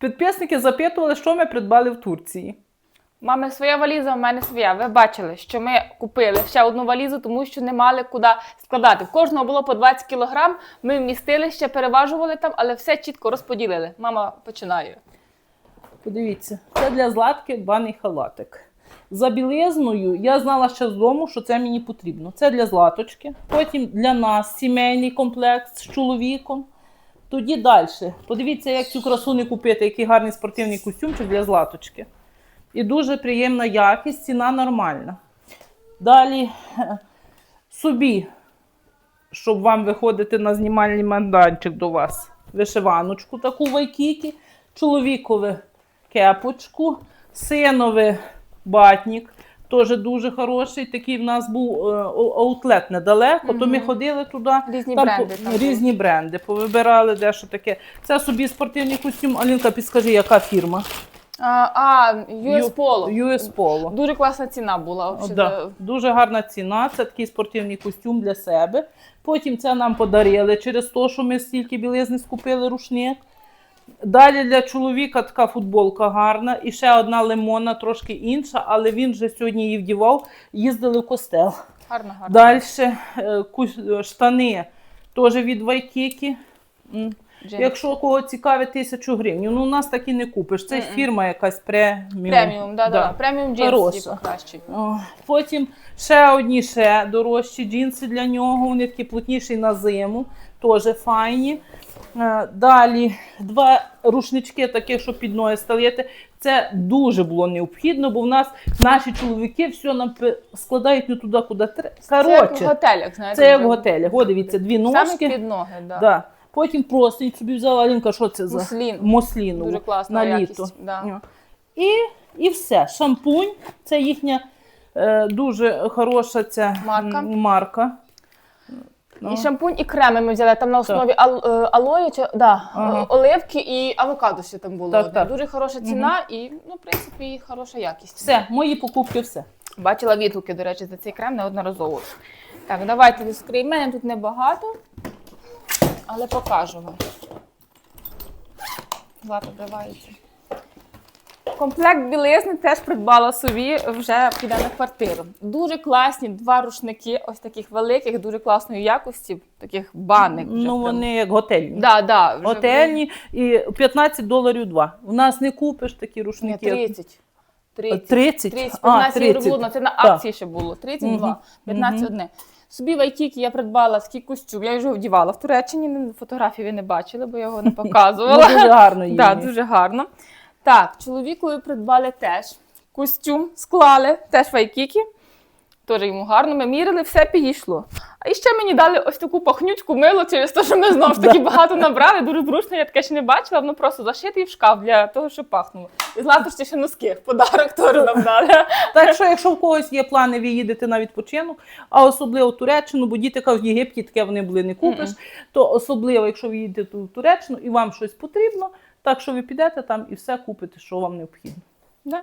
Підписники запитували, що ми придбали в Турції. Мами своя валіза, у мене своя. Ви бачили, що ми купили ще одну валізу, тому що не мали куди складати. В кожного було по 20 кілограм. Ми вмістили ще, переважували там, але все чітко розподілили. Мама починає. Подивіться, це для Златки баний халатик. За білизною я знала ще з дому, що це мені потрібно. Це для Златочки. Потім для нас сімейний комплект з чоловіком. Тоді далі. Подивіться, як цю красу не купити, який гарний спортивний костюмчик для Златочки. І дуже приємна якість, ціна нормальна. Далі е, собі, щоб вам виходити на знімальний майданчик до вас. Вишиваночку таку вайкікі, чоловікове кепочку, синове батнік. Теж дуже хороший. Такий в нас був е, аутлет недалеко, то ми ходили туди. Різні там бренди там різні бренди, повибирали дещо таке. Це собі спортивний костюм. Алінка, підскажи, яка фірма? А, а US Polo. US Polo. Дуже класна ціна була. Да. Дуже гарна ціна. Це такий спортивний костюм для себе. Потім це нам подарили через те, що ми стільки білизни скупили рушник. Далі для чоловіка така футболка гарна. І ще одна лимонна, трошки інша, але він вже сьогодні її вдівав, їздили в костел. Гарно, гарно. Далі е, штани теж від Вайкікі. М. Якщо кого цікавить тисячу гривень, ну у нас так і не купиш. Це Мгм. фірма якась преміум. Преміум, да, да. Преміум джинс Хороша. типу, кращий. О, Потім ще одні ще дорожчі джинси для нього. Вони такі плотніші на зиму, теж файні. Е, Далі два рушнички, такі, що під ноги ставити. Це дуже було необхідно, бо в нас наші чоловіки все нам складають не туди, куди треба. Це як в готелях, знаєте. це як в готелі. О, дивіться, дві Саме під ноги, да. Да. Потім простинь собі взяла Алінка, що це за Муслін. Мосліну Дуже класна на якість, да. І, і все. Шампунь це їхня е, дуже хороша ця Марка. марка. Ну. І шампунь, і креми ми взяли там на основі ал, е, алої, чи, да, Ага. е, оливки і авокадо ще там було. Так, так. Дуже хороша ціна і, ну, в принципі, і хороша якість. Все, мої покупки, все. Бачила відгуки, до речі, за цей крем неодноразово. Так, давайте відкриємо. Мене тут небагато, але покажу вам. Злата, давайте. Комплект білизни теж придбала собі, вже піде на квартиру. Дуже класні два рушники, ось таких великих, дуже класної якості, таких банник. вже Ну, прям. вони як готельні. Да, да, вже Готельні і 15 доларів два. У нас не купиш такі Ні, рушники. 30. 30. 30? 30, А, 15 євро 30. було, це на Так. акції ще було. 32, 15 одне. Собі в Айкікі я придбала такий костюм, я його вдівала в Туреччині, фотографії ви не бачили, бо я його не показувала. дуже гарно її. Да, дуже гарно. Так, чоловікові придбали теж костюм, склали, теж в Айкікі. Теж йому гарно, ми мірили, все підійшло. А і ще мені дали ось таку пахнючку мило через те, що ми знову ж таки багато набрали. Дуже зручно, я таке ще не бачила, воно просто зашитий в шкаф для того, щоб пахнуло. І златочці ще носки в подарок теж нам дали. Так що, якщо в когось є плани, ви їдете на відпочинок, а особливо в Туреччину, бо діти кажуть, в Єгипті таке вони були не купиш, Мгм. то особливо, якщо ви їдете в Туреччину і вам щось потрібно, так що ви підете там і все купите, що вам необхідно. Да.